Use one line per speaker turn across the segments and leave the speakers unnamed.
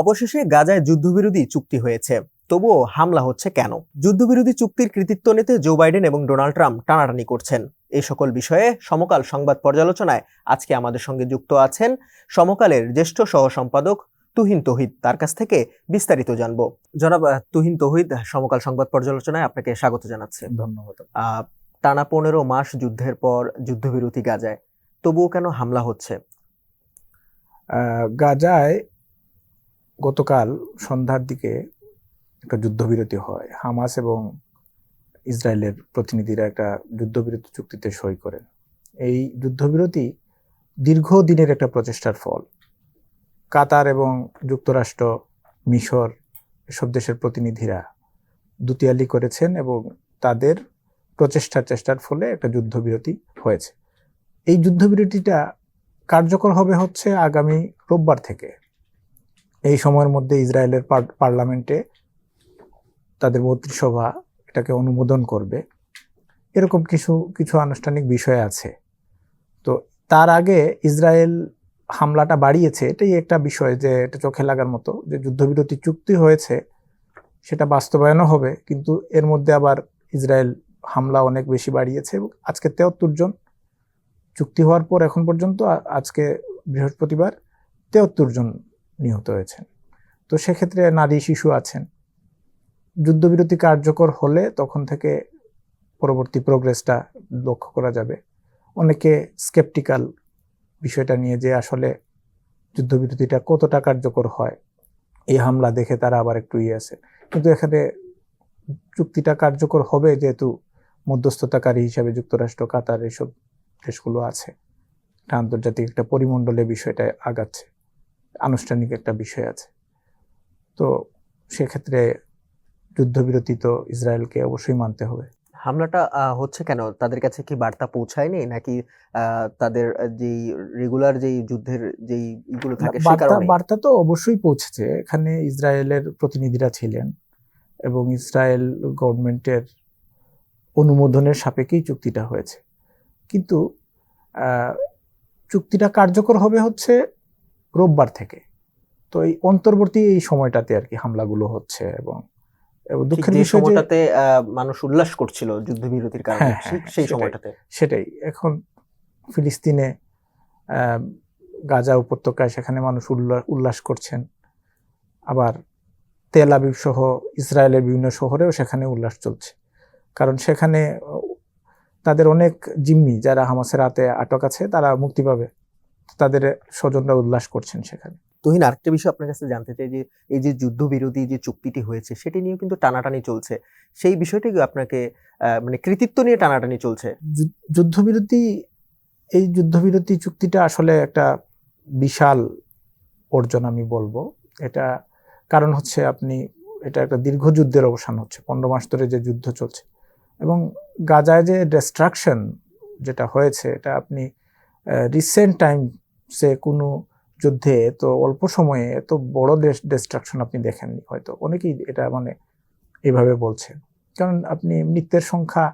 অবশেষে গাজায় যুদ্ধবিরোধী চুক্তি হয়েছে তবুও হামলা হচ্ছে কেন যুদ্ধবিরোধী চুক্তির কৃতিত্ব নিতে জো বাইডেন এবং ডোনাল্ড ট্রাম্প টানাটানি করছেন এই সকল বিষয়ে সমকাল সংবাদ পর্যালোচনায় আজকে আমাদের সঙ্গে যুক্ত আছেন সমকালের জ্যেষ্ঠ সহ সম্পাদক তুহিন তহিদ তার কাছ থেকে বিস্তারিত জানবো জনাব তুহিন তহিদ সমকাল সংবাদ পর্যালোচনায় আপনাকে স্বাগত জানাচ্ছি ধন্যবাদ টানা পনেরো মাস যুদ্ধের পর যুদ্ধবিরতি গাজায় তবুও কেন হামলা হচ্ছে
গাজায় গতকাল সন্ধ্যার দিকে একটা যুদ্ধবিরতি হয় হামাস এবং ইসরায়েলের প্রতিনিধিরা একটা যুদ্ধবিরতি চুক্তিতে সই করেন এই যুদ্ধবিরতি দীর্ঘদিনের একটা প্রচেষ্টার ফল কাতার এবং যুক্তরাষ্ট্র মিশর এসব দেশের প্রতিনিধিরা দুতিয়ালি করেছেন এবং তাদের প্রচেষ্টার চেষ্টার ফলে একটা যুদ্ধবিরতি হয়েছে এই যুদ্ধবিরতিটা কার্যকর হবে হচ্ছে আগামী রোববার থেকে এই সময়ের মধ্যে ইসরায়েলের পার্লামেন্টে তাদের মন্ত্রিসভা এটাকে অনুমোদন করবে এরকম কিছু কিছু আনুষ্ঠানিক বিষয় আছে তো তার আগে ইসরায়েল হামলাটা বাড়িয়েছে এটাই একটা বিষয় যে এটা চোখে লাগার মতো যে যুদ্ধবিরতি চুক্তি হয়েছে সেটা বাস্তবায়নও হবে কিন্তু এর মধ্যে আবার ইসরায়েল হামলা অনেক বেশি বাড়িয়েছে এবং আজকে তেহত্তর জন চুক্তি হওয়ার পর এখন পর্যন্ত আজকে বৃহস্পতিবার তেহত্তর জন নিহত হয়েছেন তো সেক্ষেত্রে নারী শিশু আছেন যুদ্ধবিরতি কার্যকর হলে তখন থেকে পরবর্তী প্রোগ্রেসটা লক্ষ্য করা যাবে অনেকে স্কেপটিক্যাল বিষয়টা নিয়ে যে আসলে যুদ্ধবিরতিটা কতটা কার্যকর হয় এই হামলা দেখে তারা আবার একটু ইয়ে আছে কিন্তু এখানে চুক্তিটা কার্যকর হবে যেহেতু মধ্যস্থতাকারী হিসাবে যুক্তরাষ্ট্র কাতার এসব দেশগুলো আছে আন্তর্জাতিক একটা পরিমণ্ডলে বিষয়টা আগাচ্ছে আনুষ্ঠানিক একটা বিষয় আছে তো সেক্ষেত্রে যুদ্ধবিরতি তো ইসরায়েলকে অবশ্যই মানতে হবে
হামলাটা হচ্ছে কেন তাদের কাছে কি বার্তা পৌঁছায়নি নাকি তাদের যেই রেগুলার যেই যুদ্ধের যেই ইগুলো থাকে
বার্তা তো অবশ্যই পৌঁছেছে এখানে ইসরায়েলের প্রতিনিধিরা ছিলেন এবং ইসরায়েল গভর্নমেন্টের অনুমোদনের সাপেক্ষেই চুক্তিটা হয়েছে কিন্তু চুক্তিটা কার্যকর হবে হচ্ছে রোববার থেকে তো এই অন্তর্বর্তী এই সময়টাতে আর কি হামলাগুলো হচ্ছে এবং দুঃখের
সময়টাতে মানুষ উল্লাস করছিল যুদ্ধবিরতির কারণে হ্যাঁ, সেই হ্যাঁ, সময়টাতে
সেটাই এখন ফিলিস্তিনে গাজা উপত্যকায় সেখানে মানুষ উল্লাস করছেন আবার তেল আবিব সহ ইসরায়েলের বিভিন্ন শহরেও সেখানে উল্লাস চলছে কারণ সেখানে তাদের অনেক জিম্মি যারা হামাসের হাতে আটক আছে তারা মুক্তি পাবে তাদের স্বজনরা উল্লাস করছেন সেখানে
তুহিন আরেকটা বিষয় আপনার কাছে জানতে চাই যে এই যে যুদ্ধবিরোধী যে চুক্তিটি হয়েছে সেটি নিয়েও কিন্তু টানাটানি চলছে সেই বিষয়টি আপনাকে মানে কৃতিত্ব নিয়ে টানাটানি চলছে
যুদ্ধবিরতি এই যুদ্ধবিরতি চুক্তিটা আসলে একটা বিশাল অর্জন আমি বলবো এটা কারণ হচ্ছে আপনি এটা একটা দীর্ঘ যুদ্ধের অবসান হচ্ছে পনেরো মাস ধরে যে যুদ্ধ চলছে এবং গাজায় যে ডিস্ট্রাকশন যেটা হয়েছে এটা আপনি রিসেন্ট টাইম সে কোনো যুদ্ধে তো অল্প সময়ে এত বড় ডিস্ট্রাকশন আপনি দেখেননি হয়তো অনেকেই এটা মানে এইভাবে বলছে কারণ আপনি মৃত্যের সংখ্যা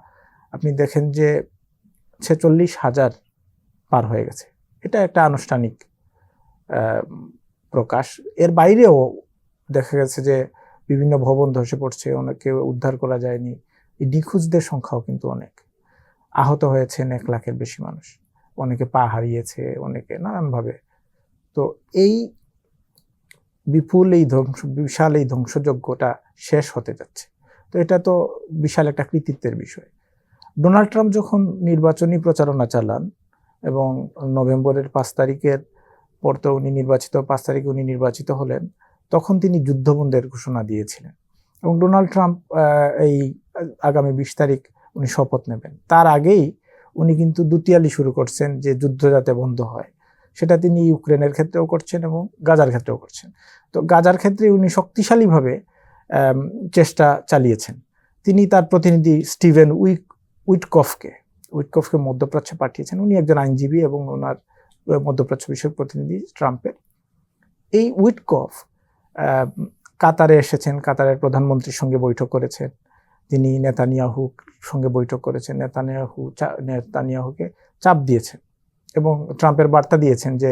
আপনি দেখেন যে ছেচল্লিশ হাজার পার হয়ে গেছে এটা একটা আনুষ্ঠানিক প্রকাশ এর বাইরেও দেখা গেছে যে বিভিন্ন ভবন ধসে পড়ছে অনেককে উদ্ধার করা যায়নি এই নিখোঁজদের সংখ্যাও কিন্তু অনেক আহত হয়েছেন এক লাখের বেশি মানুষ অনেকে পা হারিয়েছে অনেকে নানানভাবে তো এই বিপুল এই ধ্বংস বিশাল এই ধ্বংসযজ্ঞটা শেষ হতে যাচ্ছে তো এটা তো বিশাল একটা কৃতিত্বের বিষয় ডোনাল্ড ট্রাম্প যখন নির্বাচনী প্রচারণা চালান এবং নভেম্বরের পাঁচ তারিখের পর তো উনি নির্বাচিত পাঁচ তারিখে উনি নির্বাচিত হলেন তখন তিনি যুদ্ধবন্দের ঘোষণা দিয়েছিলেন এবং ডোনাল্ড ট্রাম্প এই আগামী বিশ তারিখ উনি শপথ নেবেন তার আগেই উনি কিন্তু দুতিয়ালি শুরু করছেন যে যুদ্ধ যাতে বন্ধ হয় সেটা তিনি ইউক্রেনের ক্ষেত্রেও করছেন এবং গাজার ক্ষেত্রেও করছেন তো গাজার ক্ষেত্রে উনি শক্তিশালীভাবে চেষ্টা চালিয়েছেন তিনি তার প্রতিনিধি স্টিভেন উইক উইটকফকে উইটকফকে মধ্যপ্রাচ্যে পাঠিয়েছেন উনি একজন আইনজীবী এবং ওনার মধ্যপ্রাচ্য বিষয়ক প্রতিনিধি ট্রাম্পের এই উইটকফ কাতারে এসেছেন কাতারের প্রধানমন্ত্রীর সঙ্গে বৈঠক করেছেন তিনি নেতানিয়াহু সঙ্গে বৈঠক করেছেন নেতানিয়াহু নেতানিয়াহুকে চাপ দিয়েছেন এবং ট্রাম্পের বার্তা দিয়েছেন যে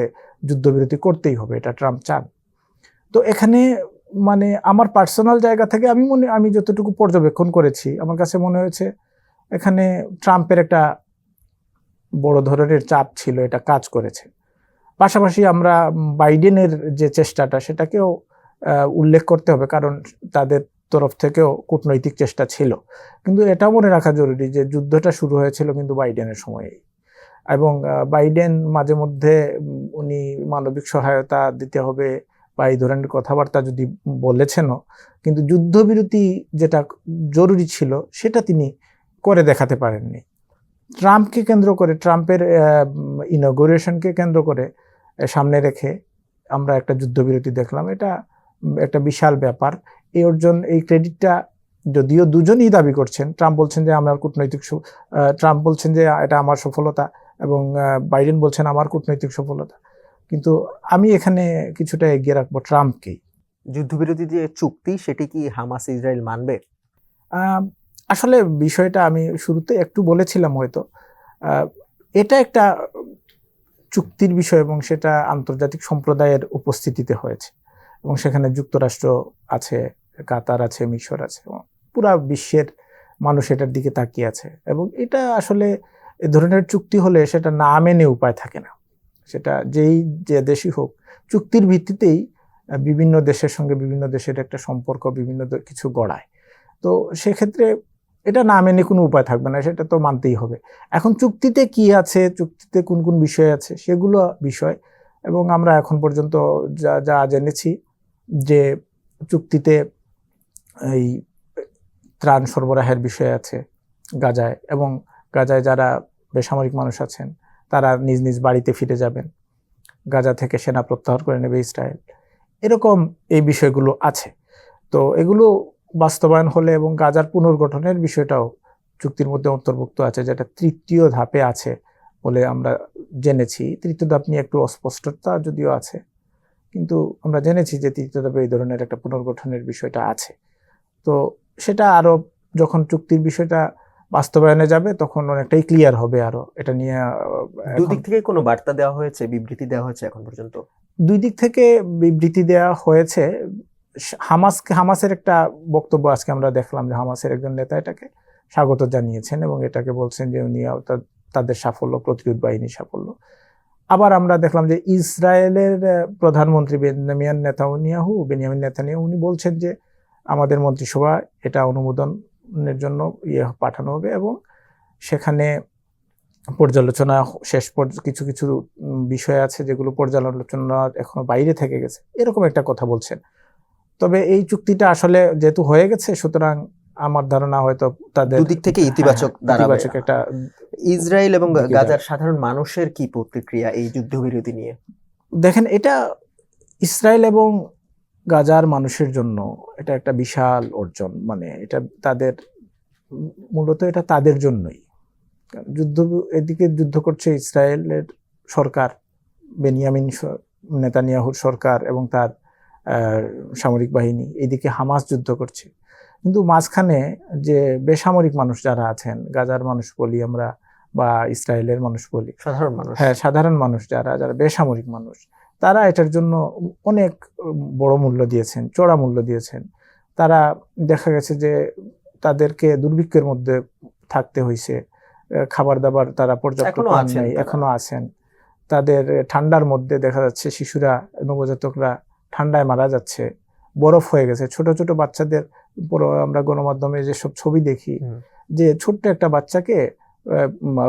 যুদ্ধবিরতি করতেই হবে এটা ট্রাম্প চান তো এখানে মানে আমার পার্সোনাল জায়গা থেকে আমি মনে আমি যতটুকু পর্যবেক্ষণ করেছি আমার কাছে মনে হয়েছে এখানে ট্রাম্পের একটা বড় ধরনের চাপ ছিল এটা কাজ করেছে পাশাপাশি আমরা বাইডেনের যে চেষ্টাটা সেটাকেও উল্লেখ করতে হবে কারণ তাদের তরফ থেকেও কূটনৈতিক চেষ্টা ছিল কিন্তু এটা মনে রাখা জরুরি যে যুদ্ধটা শুরু হয়েছিল কিন্তু বাইডেনের সময়েই এবং বাইডেন মাঝে মধ্যে উনি মানবিক সহায়তা দিতে হবে বা এই ধরনের কথাবার্তা যদি বলেছেনও কিন্তু যুদ্ধবিরতি যেটা জরুরি ছিল সেটা তিনি করে দেখাতে পারেননি ট্রাম্পকে কেন্দ্র করে ট্রাম্পের ইনগোরেশনকে কেন্দ্র করে সামনে রেখে আমরা একটা যুদ্ধবিরতি দেখলাম এটা একটা বিশাল ব্যাপার এই অর্জন এই ক্রেডিটটা যদিও দুজনই দাবি করছেন ট্রাম্প বলছেন যে আমার কূটনৈতিক ট্রাম্প বলছেন যে এটা আমার সফলতা এবং বাইডেন বলছেন আমার কূটনৈতিক সফলতা কিন্তু আমি এখানে কিছুটা এগিয়ে রাখবো ট্রাম্পকেই
যুদ্ধবিরোধী যে চুক্তি সেটি কি হামাস ইসরায়েল মানবে
আসলে বিষয়টা আমি শুরুতে একটু বলেছিলাম হয়তো এটা একটা চুক্তির বিষয় এবং সেটা আন্তর্জাতিক সম্প্রদায়ের উপস্থিতিতে হয়েছে এবং সেখানে যুক্তরাষ্ট্র আছে কাতার আছে মিশর আছে পুরা বিশ্বের মানুষ এটার দিকে তাকিয়ে আছে এবং এটা আসলে এ ধরনের চুক্তি হলে সেটা না মেনে উপায় থাকে না সেটা যেই যে দেশই হোক চুক্তির ভিত্তিতেই বিভিন্ন দেশের সঙ্গে বিভিন্ন দেশের একটা সম্পর্ক বিভিন্ন কিছু গড়ায় তো সেক্ষেত্রে এটা না মেনে কোনো উপায় থাকবে না সেটা তো মানতেই হবে এখন চুক্তিতে কি আছে চুক্তিতে কোন কোন বিষয় আছে সেগুলো বিষয় এবং আমরা এখন পর্যন্ত যা যা জেনেছি যে চুক্তিতে এই ত্রাণ সরবরাহের বিষয় আছে গাজায় এবং গাজায় যারা বেসামরিক মানুষ আছেন তারা নিজ নিজ বাড়িতে ফিরে যাবেন গাজা থেকে সেনা প্রত্যাহার করে নেবে ইসরায়েল এরকম এই বিষয়গুলো আছে তো এগুলো বাস্তবায়ন হলে এবং গাজার পুনর্গঠনের বিষয়টাও চুক্তির মধ্যে অন্তর্ভুক্ত আছে যেটা তৃতীয় ধাপে আছে বলে আমরা জেনেছি তৃতীয় ধাপ নিয়ে একটু অস্পষ্টতা যদিও আছে কিন্তু আমরা জেনেছি যে তৃতীয় দফে এই ধরনের একটা পুনর্গঠনের বিষয়টা আছে তো সেটা আরও যখন চুক্তির বিষয়টা বাস্তবায়নে যাবে তখন অনেকটাই ক্লিয়ার হবে আরো এটা নিয়ে
দুদিক থেকে কোনো বার্তা দেওয়া হয়েছে বিবৃতি দেওয়া হয়েছে এখন পর্যন্ত
দুই দিক থেকে বিবৃতি দেওয়া হয়েছে হামাসকে হামাসের একটা বক্তব্য আজকে আমরা দেখলাম যে হামাসের একজন নেতা এটাকে স্বাগত জানিয়েছেন এবং এটাকে বলছেন যে উনি তাদের সাফল্য প্রতিরোধ বাহিনীর সাফল্য আবার আমরা দেখলাম যে ইসরায়েলের প্রধানমন্ত্রী বেনিয়ামিয়ান নেতানিয়াহু বেনিয়ামিন নেতানিয়াহু উনি বলছেন যে আমাদের মন্ত্রিসভা এটা অনুমোদনের জন্য ইয়ে পাঠানো হবে এবং সেখানে পর্যালোচনা শেষ কিছু কিছু বিষয় আছে যেগুলো পর্যালোচনা এখনো বাইরে থেকে গেছে এরকম একটা কথা বলছেন তবে এই চুক্তিটা আসলে যেহেতু হয়ে গেছে সুতরাং আমার ধারণা হয়তো তাদের
দুদিক থেকে হ্যাঁ, ইতিবাচক হ্যাঁ, ইতিবাচক একটা ইসরায়েল এবং গাজার সাধারণ মানুষের কি প্রতিক্রিয়া এই যুদ্ধবিরতি নিয়ে
দেখেন এটা ইসরায়েল এবং গাজার মানুষের জন্য এটা একটা বিশাল অর্জন মানে এটা তাদের মূলত এটা তাদের জন্যই যুদ্ধ এদিকে যুদ্ধ করছে ইসরায়েলের সরকার বেনিয়ামিন নেতানিয়াহুর সরকার এবং তার সামরিক বাহিনী এদিকে হামাস যুদ্ধ করছে কিন্তু মাঝখানে যে বেসামরিক মানুষ যারা আছেন গাজার মানুষ বলি আমরা বা ইসরায়েলের মানুষ বলি সাধারণ মানুষ হ্যাঁ সাধারণ মানুষ যারা যারা বেসামরিক মানুষ তারা এটার জন্য অনেক বড় মূল্য দিয়েছেন চড়া মূল্য দিয়েছেন তারা দেখা গেছে যে তাদেরকে দুর্ভিক্ষের মধ্যে থাকতে হয়েছে খাবার দাবার তারা পর্যাপ্ত
এখনো আছেন
তাদের ঠান্ডার মধ্যে দেখা যাচ্ছে শিশুরা নবজাতকরা ঠান্ডায় মারা যাচ্ছে বরফ হয়ে গেছে ছোট ছোট বাচ্চাদের পরে আমরা গণমাধ্যমে যেসব ছবি দেখি যে ছোট্ট একটা বাচ্চাকে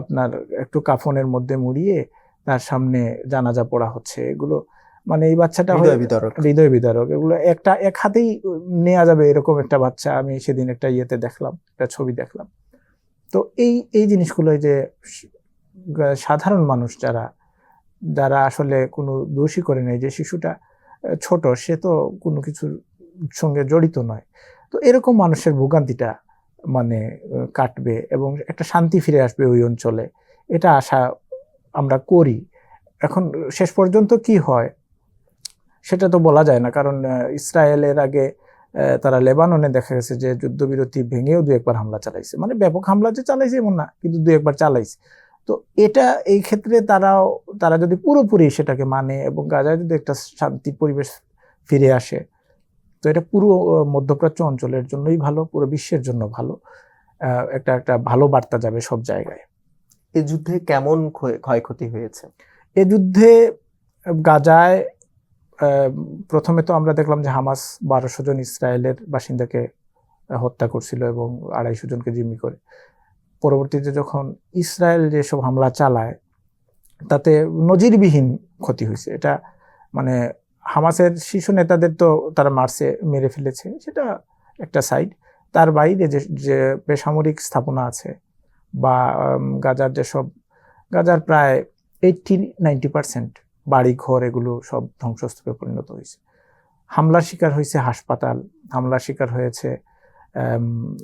আপনার একটু কাফনের মধ্যে মুড়িয়ে তার সামনে জানাজা পড়া হচ্ছে এগুলো মানে এই বাচ্চাটা হৃদয় বিদারক এগুলো একটা এক হাতেই নেওয়া যাবে এরকম একটা বাচ্চা আমি সেদিন একটা ইয়েতে দেখলাম একটা ছবি দেখলাম তো এই এই জিনিসগুলো যে সাধারণ মানুষ যারা যারা আসলে কোনো দোষী করে নেই যে শিশুটা ছোট সে তো কোনো কিছুর সঙ্গে জড়িত নয় তো এরকম মানুষের ভোগান্তিটা মানে কাটবে এবং একটা শান্তি ফিরে আসবে ওই অঞ্চলে এটা আশা আমরা করি এখন শেষ পর্যন্ত কি হয় সেটা তো বলা যায় না কারণ ইসরায়েলের আগে তারা লেবাননে দেখা গেছে যে যুদ্ধবিরতি ভেঙেও দু একবার হামলা চালাইছে মানে ব্যাপক হামলা যে চালাইছে এমন না কিন্তু দু একবার চালাইছে তো এটা এই ক্ষেত্রে তারাও তারা যদি পুরোপুরি সেটাকে মানে এবং গাজায় যদি একটা শান্তি পরিবেশ ফিরে আসে তো এটা পুরো মধ্যপ্রাচ্য অঞ্চলের জন্যই ভালো পুরো বিশ্বের জন্য ভালো একটা একটা ভালো বার্তা যাবে সব জায়গায়
এ যুদ্ধে কেমন ক্ষয়ক্ষতি হয়েছে
এ যুদ্ধে গাজায় প্রথমে তো আমরা দেখলাম যে হামাস বারোশো জন ইসরায়েলের বাসিন্দাকে হত্যা করছিল এবং আড়াইশো জনকে জিম্মি করে পরবর্তীতে যখন ইসরায়েল যেসব হামলা চালায় তাতে নজিরবিহীন ক্ষতি হয়েছে এটা মানে হামাসের শিশু নেতাদের তো তারা মার্সে মেরে ফেলেছে সেটা একটা সাইড তার বাইরে যে যে বেসামরিক স্থাপনা আছে বা গাজার যেসব গাজার প্রায় এইটটি নাইনটি পার্সেন্ট ঘর এগুলো সব ধ্বংসস্তূপে পরিণত হয়েছে হামলার শিকার হয়েছে হাসপাতাল হামলার শিকার হয়েছে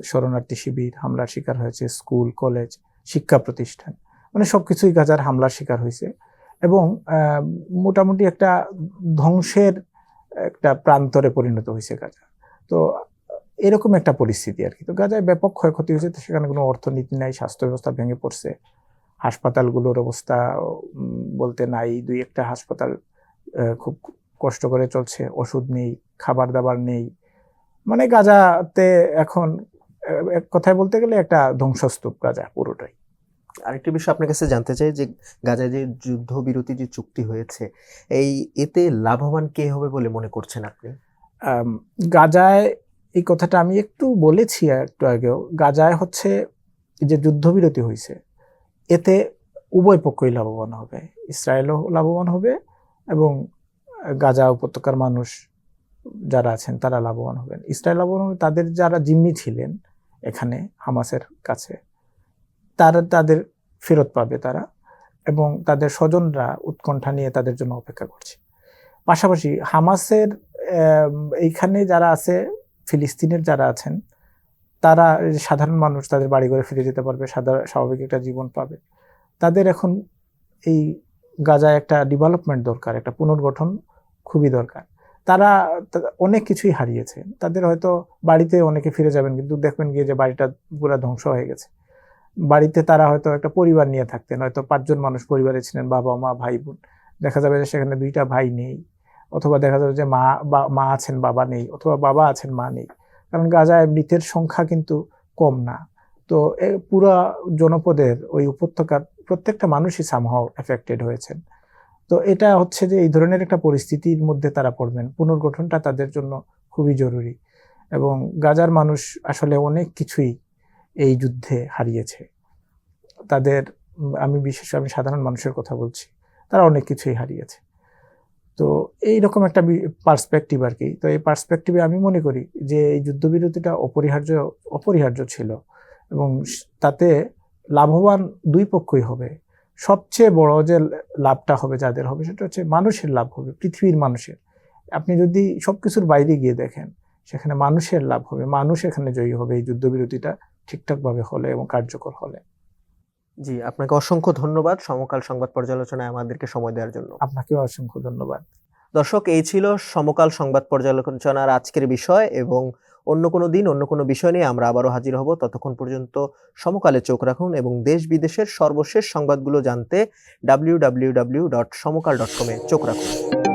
শরণার্থী শিবির হামলার শিকার হয়েছে স্কুল কলেজ শিক্ষা প্রতিষ্ঠান মানে সব কিছুই গাজার হামলার শিকার হয়েছে এবং মোটামুটি একটা ধ্বংসের একটা প্রান্তরে পরিণত হয়েছে গাজা তো এরকম একটা পরিস্থিতি আর কি তো গাজায় ব্যাপক ক্ষয়ক্ষতি হয়েছে সেখানে কোনো অর্থনীতি নাই স্বাস্থ্য ব্যবস্থা ভেঙে পড়ছে হাসপাতালগুলোর অবস্থা বলতে নাই দুই একটা হাসপাতাল খুব কষ্ট করে চলছে ওষুধ নেই খাবার দাবার নেই মানে গাজাতে এখন এক কথায় বলতে গেলে একটা ধ্বংসস্তূপ গাজা পুরোটাই
আরেকটি বিষয় আপনার কাছে জানতে চাই যে গাজায় যে যুদ্ধবিরতি যে চুক্তি হয়েছে এই এতে লাভবান কে হবে বলে মনে করছেন আপনি
গাজায় এই কথাটা আমি একটু বলেছি একটু আগেও গাজায় হচ্ছে যে যুদ্ধবিরতি হয়েছে এতে উভয় পক্ষই লাভবান হবে ইসরায়েলও লাভবান হবে এবং গাজা উপত্যকার মানুষ যারা আছেন তারা লাভবান হবেন ইসরায়েল লাভবান হবে তাদের যারা জিম্মি ছিলেন এখানে হামাসের কাছে তারা তাদের ফেরত পাবে তারা এবং তাদের স্বজনরা উৎকণ্ঠা নিয়ে তাদের জন্য অপেক্ষা করছে পাশাপাশি হামাসের এইখানে যারা আছে ফিলিস্তিনের যারা আছেন তারা সাধারণ মানুষ তাদের বাড়ি ঘরে ফিরে যেতে পারবে সাধারণ স্বাভাবিক একটা জীবন পাবে তাদের এখন এই গাজায় একটা ডেভেলপমেন্ট দরকার একটা পুনর্গঠন খুবই দরকার তারা অনেক কিছুই হারিয়েছে তাদের হয়তো বাড়িতে অনেকে ফিরে যাবেন কিন্তু দেখবেন গিয়ে যে বাড়িটা পুরো ধ্বংস হয়ে গেছে বাড়িতে তারা হয়তো একটা পরিবার নিয়ে থাকতেন হয়তো পাঁচজন মানুষ পরিবারে ছিলেন বাবা মা ভাই বোন দেখা যাবে যে সেখানে দুইটা ভাই নেই অথবা দেখা যাবে যে মা বা মা আছেন বাবা নেই অথবা বাবা আছেন মা নেই কারণ গাজায় মৃতের সংখ্যা কিন্তু কম না তো পুরা জনপদের ওই উপত্যকার প্রত্যেকটা মানুষই সামহাও এফেক্টেড হয়েছেন তো এটা হচ্ছে যে এই ধরনের একটা পরিস্থিতির মধ্যে তারা পড়বেন পুনর্গঠনটা তাদের জন্য খুবই জরুরি এবং গাজার মানুষ আসলে অনেক কিছুই এই যুদ্ধে হারিয়েছে তাদের আমি বিশেষ আমি সাধারণ মানুষের কথা বলছি তারা অনেক কিছুই হারিয়েছে তো এই রকম একটা পার্সপেক্টিভ আর কি তো এই পার্সপেক্টিভে আমি মনে করি যে এই যুদ্ধবিরতিটা অপরিহার্য অপরিহার্য ছিল এবং তাতে লাভবান দুই পক্ষই হবে সবচেয়ে বড় যে লাভটা হবে যাদের হবে সেটা হচ্ছে মানুষের লাভ হবে পৃথিবীর মানুষের আপনি যদি সব কিছুর বাইরে গিয়ে দেখেন সেখানে মানুষের লাভ হবে মানুষ এখানে জয়ী হবে এই যুদ্ধবিরতিটা ঠিকঠাকভাবে হলে এবং কার্যকর হলে
জি আপনাকে অসংখ্য ধন্যবাদ সমকাল সংবাদ পর্যালোচনায় আমাদেরকে সময় দেওয়ার জন্য
আপনাকেও অসংখ্য ধন্যবাদ
দর্শক এই ছিল সমকাল সংবাদ পর্যালোচনার আজকের বিষয় এবং অন্য কোনো দিন অন্য কোনো বিষয় নিয়ে আমরা আবারও হাজির হব ততক্ষণ পর্যন্ত সমকালে চোখ রাখুন এবং দেশ বিদেশের সর্বশেষ সংবাদগুলো জানতে W W W dot Samakal dot কমে চোখ রাখুন